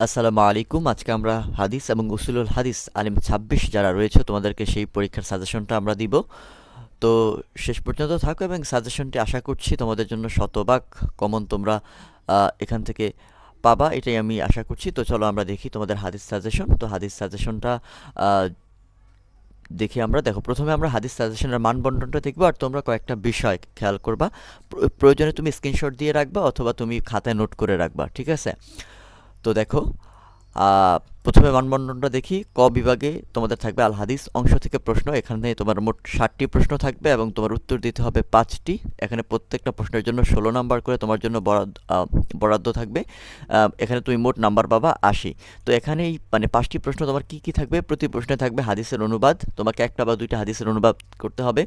আসসালামু আলাইকুম। আজকে আমরা হাদিস এবং উসুলুল হাদিস আলিম ছাব্বিশ যারা রয়েছে, তোমাদেরকে সেই পরীক্ষার সাজেশনটা আমরা দিব। তো শেষ পর্যন্ত থাকো এবং সাজেশনটি আশা করছি তোমাদের জন্য শতভাগ কমন তোমরা এখান থেকে পাবা। এটাই আমি আশা করছি। তো চলো আমরা দেখি তোমাদের হাদিস সাজেশন। তো হাদিস সাজেশনটা দেখি আমরা। দেখো, প্রথমে আমরা হাদিস সাজেশনের মানবন্টনটা দেখব আর তোমরা কয়েকটা বিষয় খেয়াল করবা। প্র- প্রয়োজনে তুমি স্ক্রিনশট দিয়ে রাখবা অথবা তুমি খাতায় নোট করে রাখবা, ঠিক আছে? তো দেখো প্রথমে মানবন্ধনটা দেখি। ক বিভাগে তোমাদের থাকবে আল হাদিস অংশ থেকে প্রশ্ন। এখানে তোমার মোট ষাটটি প্রশ্ন থাকবে এবং তোমার উত্তর দিতে হবে পাঁচটি। এখানে প্রত্যেকটা প্রশ্নের জন্য ষোলো নাম্বার করে তোমার জন্য বরাদ্দ থাকবে। এখানে তুমি মোট নাম্বার পাবা আশি। তো এখানেই মানে পাঁচটি প্রশ্ন তোমার কি কি থাকবে? প্রতি প্রশ্নে থাকবে হাদিসের অনুবাদ। তোমাকে একটা বা দুইটা হাদিসের অনুবাদ করতে হবে।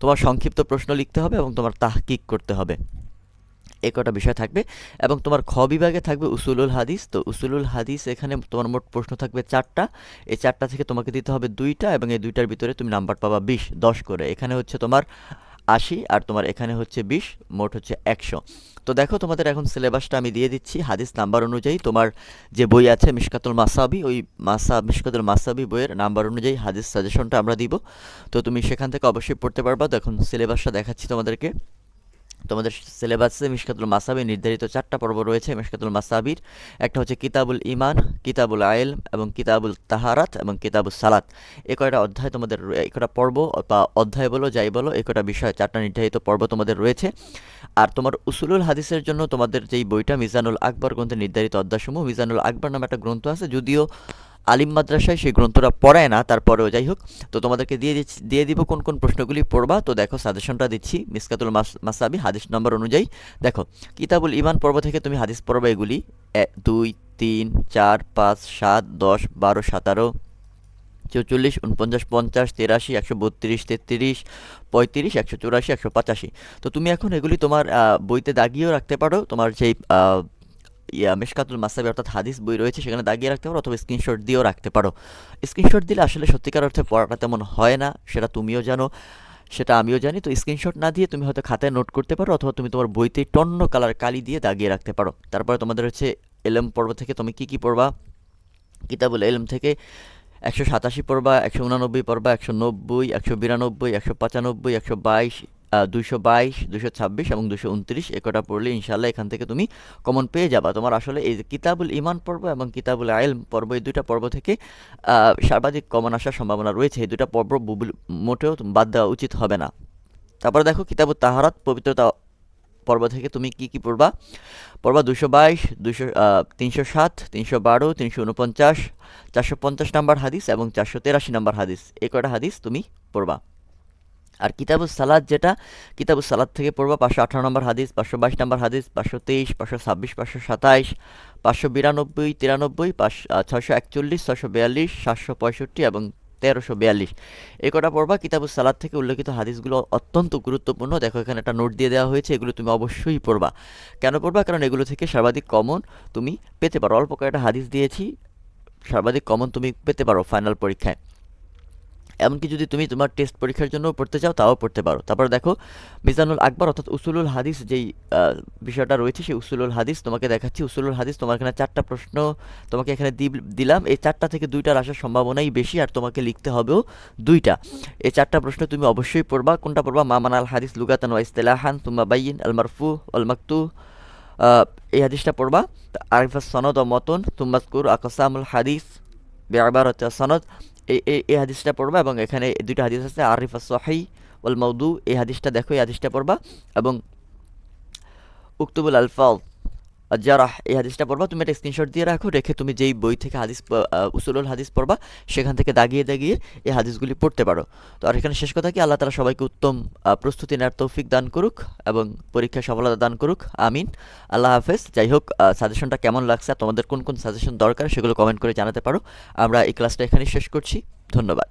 তোমার সংক্ষিপ্ত প্রশ্ন লিখতে হবে এবং তোমার তাহকিক করতে হবে। এ কটা বিষয় থাকবে। এবং তোমার খ বিভাগে থাকবে উসুলুল হাদিস। তো উসুলুল হাদিস এখানে তোমার মোট প্রশ্ন থাকবে চারটা। এই চারটা থেকে তোমাকে দিতে হবে দুইটা এবং এই দুইটার ভিতরে তুমি নাম্বার পাবা বিশ, দশ করে। এখানে হচ্ছে তোমার আশি আর তোমার এখানে হচ্ছে বিশ, মোট হচ্ছে একশো। তো দেখো তোমাদের এখন সিলেবাসটা আমি দিয়ে দিচ্ছি। হাদিস নাম্বার অনুযায়ী তোমার যে বই আছে মিশকাতুল মাসাবি, ওই মাসা, মিশকাতুল মাসাবি বইয়ের নাম্বার অনুযায়ী হাদিস সাজেশনটা আমরা দিব। তো তুমি সেখান থেকে অবশ্যই পড়তে পারবা। তো এখন সিলেবাসটা দেখাচ্ছি তোমাদেরকে। তোমাদের সিলেবাসে মিশকাতুল মাসাবি নির্ধারিত চারটা পর্ব রয়েছে। মিশকাতুল মাসাবির, একটা হচ্ছে কিতাবুল ইমান কিতাবুল আইল এবং কিতাবুল তাহারাত এবং কিতাবুল সালাত। এ কয়টা অধ্যায় তোমাদের এই কয়টা পর্ব বা অধ্যায় বলো, যাই বলো এই কয়টা বিষয়, চারটা নির্ধারিত পর্ব তোমাদের রয়েছে। আর তোমার উসুলুল হাদিসের জন্য তোমাদের যেই বইটা মিজানুল আকবর গ্রন্থে নির্ধারিত অধ্যায়সমূহ, মিজানুল আকবর নামে একটা গ্রন্থ আছে, যদিও আলিম মাদ্রাসায় সেই গ্রন্থটা পড়ায় না তারপরেও যাই হোক তো তোমাদেরকে দিয়ে দিচ্ছি দিয়ে দিব কোন কোন প্রশ্নগুলি পড়বা। তো দেখো সাজেশনটা দিচ্ছি মিসকাতুল মাস মাসাবি হাদিস নম্বর অনুযায়ী। দেখো কিতাবুল ইমান পর্ব থেকে তুমি হাদিস পড়বা এগুলি। দুই তিন চার পাঁচ সাত দশ বারো সতেরো চৌচল্লিশ উনপঞ্চাশ পঞ্চাশ তিরাশি একশো বত্রিশ তেত্রিশ পঁয়ত্রিশ একশো চুরাশি একশো পঁচাশি। তো তুমি এখন এগুলি তোমার বইতে দাগিয়েও রাখতে পারো। তোমার যেই আহ, ইয়া মেশকাতুল মাসাবি অর্থাৎ হাদিস বই রয়েছে, সেখানে দাগিয়ে রাখতে পারো অথবা স্ক্রিনশট দিয়েও রাখতে পারো। স্ক্রিনশট দিলে আসলে সত্যিকার অর্থে পড়াটা তেমন হয় না, সেটা তুমিও জানো, সেটা আমিও জানি। তো স্ক্রিনশট না দিয়ে তুমি হয়তো খাতায় নোট করতে পারো অথবা তুমি তোমার বইতে টন্ন কালার কালি দিয়ে দাগিয়ে রাখতে পারো। তারপরে তোমাদের হচ্ছে এলএম পর্ব থেকে তুমি কি কি পড়বা? কিতাবুল এলম থেকে একশো সাতাশি পড়বা, একশো উনানব্বই পড়বা, একশো নব্বই, একশো বিরানব্বই, একশো পঁচানব্বই, একশো বাইশ দুশো বাইশ দুশো ছাব্বিশ এবং দুশো উনত্রিশ একটা পড়লে ইনশাল্লাহ এখান থেকে তুমি কমন পেয়ে যাবা। তোমার আসলে এই কিতাবুল ইমান পর্ব এবং কিতাবুল আইল পর্ব, এই দুটা পর্ব থেকে সর্বাধিক কমন আসার সম্ভাবনা রয়েছে। এই দুইটা পর্ব মোটেও বাদ দেওয়া উচিত হবে না। তারপরে দেখো কিতাবুল তাহারাত, পবিত্রতা পর্ব থেকে তুমি কি কি পড়বা? পড়বা দুশো বাইশ দুশো তিনশো সাত, তিনশো বারো, তিনশো উনপঞ্চাশ, চারশো পঞ্চাশ নাম্বার হাদিস এবং চারশো তেরাশি নাম্বার হাদিস। এই কয়টা হাদিস তুমি পড়বা। আর কিতাবুস সালাদ যেটা, কিতাবুস সালাদ থেকে পড়বা পাঁচশো আঠারো নম্বর হাদিস, পাঁচশো বাইশ নম্বর হাদিস, পাঁচশো তেইশ, পাঁচশো ছাব্বিশ, পাঁচশো সাতাইশ, পাঁচশো বিরানব্বই, তিরানব্বই, পাঁচ ছয়শো একচল্লিশ, ছয়শো বিয়াল্লিশ, সাতশো পঁয়ষট্টি এবং তেরোশো বিয়াল্লিশ। এই কটা পড়বা, কিতাবুস সালাদ থেকে উল্লেখিত হাদিসগুলো অত্যন্ত গুরুত্বপূর্ণ। দেখো, এখানে একটা নোট দিয়ে দেওয়া হয়েছে, এগুলো তুমি অবশ্যই পড়বা। কেন পড়বা? কারণ এগুলো থেকে সর্বাধিক কমন তুমি পেতে পারো। অল্প কয়েকটা হাদিস দিয়েছি, সর্বাধিক কমন তুমি পেতে পারো ফাইনাল পরীক্ষায়। এমনকি যদি তুমি তোমার টেস্ট পরীক্ষার জন্য পড়তে চাও, তাও পড়তে পারো। তারপর দেখো, মিজানুল আকবর অর্থাৎ উসুলুল হাদিস যেই বিষয়টা রয়েছে, সেই উসুলুল হাদিস তোমাকে দেখাচ্ছি। উসুলুল হাদিস তোমার এখানে চারটা প্রশ্ন তোমাকে এখানে দিলাম। এই চারটা থেকে দুইটার আসার সম্ভাবনাই বেশি আর তোমাকে লিখতে হবেও দুইটা। এই চারটা প্রশ্ন তুমি অবশ্যই পড়বা। কোনটা পড়বা? মামান আল হাদিস লুগাতান ওয়া ইস্তেলাহান তুম্মা বাইন আল মারফু আল মাকতু এই হাদিসটা পড়বা। আরিফা সনদ ও মতন তুম্মাজকুর আকসামুল হাদিস বেআবার সনদ। এই এই হাদিসটা পড়বা এবং এখানে দুইটা হাদিস আছে, আরিফা সহাই ওয়াল মৌদু এই হাদিসটা দেখো, এই হাদিসটা পড়বা এবং উক্তবুল আলফাল জারাহ এই হাদিসটা পড়বা, তুমি একটা স্ক্রিনশট দিয়ে রাখো, রেখে তুমি যেই বই থেকে হাদিস উসুলুল হাদিস পড়বা, সেখান থেকে দাগিয়ে দাগিয়ে এই হাদিসগুলি পড়তে পারো। তো আর এখানে শেষ কথা কি? আল্লাহ তালা সবাইকে উত্তম প্রস্তুতি নেওয়ার তৌফিক দান করুক এবং পরীক্ষায় সফলতা দান করুক। আমিন। আল্লাহ হাফেজ। যাই হোক সাজেশনটা কেমন লাগছে তোমাদের কোন কোন সাজেশন দরকার সেগুলো কমেন্ট করে জানাতে পারো। আমরা এই ক্লাসটা এখানে শেষ করছি। ধন্যবাদ।